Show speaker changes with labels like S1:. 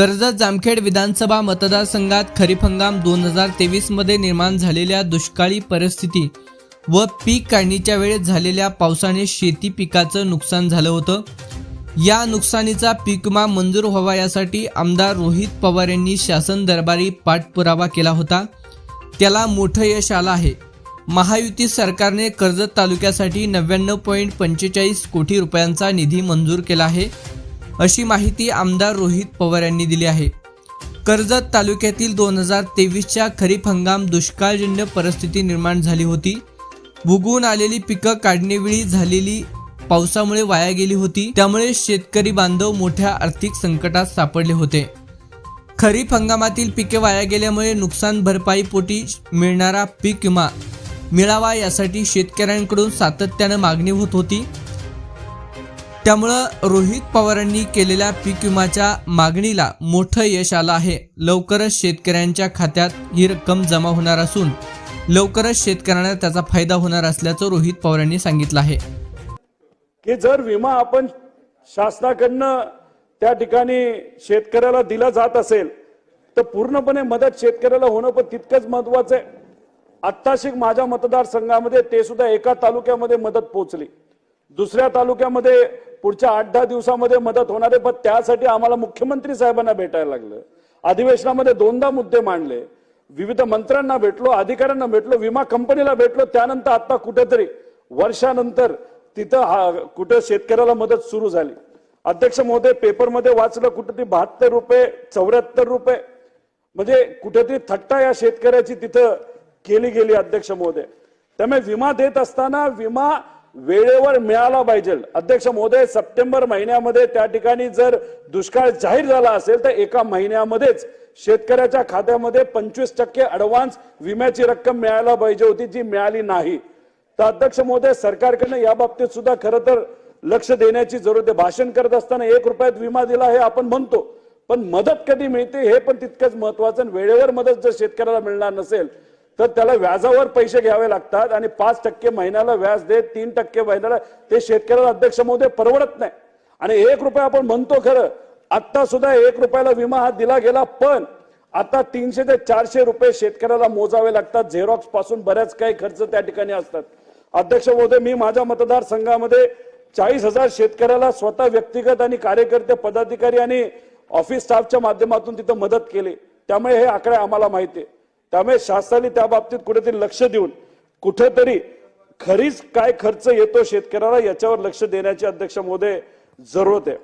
S1: कर्जत जामखेड विधानसभा मतदारसंघात खरीप हंगाम दोन हजार तेवीसमध्ये निर्माण झालेल्या दुष्काळी परिस्थिती व पीक काढणीच्या वेळेस झालेल्या पावसाने शेती पिकाचं नुकसान झालं होतं. या नुकसानीचा पीक विमा मंजूर व्हावा यासाठी आमदार रोहित पवार यांनी शासन दरबारी पाठपुरावा केला होता. त्याला मोठं यश आलं आहे. महायुती सरकारने कर्जत तालुक्यासाठी नव्याण्णव पॉईंट पंचेचाळीस कोटी रुपयांचा निधी मंजूर केला आहे. अशी माहिती आमदार रोहित पवार यांनी दिली आहे. कर्जत तालुक्यातील दोन हजार तेवीसच्या खरीप हंगाम दुष्काळजन्य परिस्थिती निर्माण झाली होती. उगवून आलेली पिकं काढणीवेळी झालेली पावसामुळे वाया गेली होती. त्यामुळे शेतकरी बांधव मोठ्या आर्थिक संकटात सापडले होते. खरीप हंगामातील पिके वाया गेल्यामुळे नुकसान भरपाईपोटी मिळणारा पीक विमा मिळावा यासाठी शेतकऱ्यांकडून सातत्यानं मागणी होत होती. त्यामुळं रोहित पवारांनी केलेल्या पीक विमाच्या मागणीला मोठं यश आलं आहे. लवकरच शेतकऱ्यांच्या खात्यात ही रक्कम जमा होणार असून लवकरच शेतकऱ्यांना त्याचा फायदा होणार असल्याचं रोहित पवारांनी सांगितलं आहे.
S2: की जर विमा आपण शासनाकडनं त्या ठिकाणी शेतकऱ्याला दिला जात असेल तर पूर्णपणे मदत शेतकऱ्याला होणं पण तितकंच महत्वाचं आहे. आत्ताशिक माझ्या मतदारसंघामध्ये ते सुद्धा एका तालुक्यामध्ये मदत पोहोचली. दुसऱ्या तालुक्यामध्ये पुढच्या आठ दहा दिवसामध्ये मदत होणार आहे पण त्यासाठी आम्हाला मुख्यमंत्री साहेबांना भेटायला लागलं. अधिवेशनामध्ये दोनदा मुद्दे मांडले. विविध मंत्र्यांना भेटलो अधिकाऱ्यांना भेटलो विमा कंपनीला भेटलो. त्यानंतर आता कुठेतरी वर्षानंतर तिथं हा कुठं शेतकऱ्याला मदत सुरू झाली. अध्यक्ष महोदय पेपरमध्ये वाचलं कुठेतरी बहात्तर रुपये चौऱ्याहत्तर रुपये. म्हणजे कुठेतरी थट्टा या शेतकऱ्याची तिथं केली गेली अध्यक्ष महोदय. त्यामुळे विमा देत असताना विमा वेळेवर मिळाला पाहिजे. अध्यक्ष महोदय सप्टेंबर महिन्यामध्ये त्या ठिकाणी जर दुष्काळ जाहीर झाला असेल तर एका महिन्यामध्येच शेतकऱ्याच्या खात्यामध्ये पंचवीस टक्के अडव्हान्स विम्याची रक्कम मिळायला पाहिजे होती जी मिळाली नाही. तर अध्यक्ष महोदय सरकारकडनं या बाबतीत सुद्धा खरं तर लक्ष देण्याची जरूरत आहे. भाषण करत असताना एक रुपयात विमा दिला हे आपण म्हणतो. पण मदत कधी मिळते हे पण तितकंच महत्वाचं वेळेवर मदत जर शेतकऱ्याला मिळणार नसेल तर त्याला व्याजावर पैसे घ्यावे लागतात आणि पाच टक्के महिन्याला व्याज देत तीन टक्के महिन्याला. ते शेतकऱ्याला अध्यक्ष महोदय परवडत नाही. आणि एक रुपये आपण म्हणतो खरं आता सुद्धा एक रुपयाला विमा हा दिला गेला पण आता तीनशे ते चारशे रुपये शेतकऱ्याला मोजावे लागतात. झेरॉक्सपासून बऱ्याच काही खर्च त्या ठिकाणी असतात. अध्यक्ष महोदय मी माझ्या मतदारसंघामध्ये चाळीस हजार शेतकऱ्याला स्वतः व्यक्तिगत आणि कार्यकर्ते पदाधिकारी आणि ऑफिस स्टाफच्या माध्यमातून तिथं मदत केली. त्यामुळे हे आकडे आम्हाला माहिती आहे. त्यामुळे शासनाने त्या बाबतीत कुठेतरी लक्ष देऊन कुठेतरी खरीच काय खर्च येतो शेतकऱ्याला याच्यावर लक्ष देण्याची अध्यक्ष महोदय जरूरत आहे.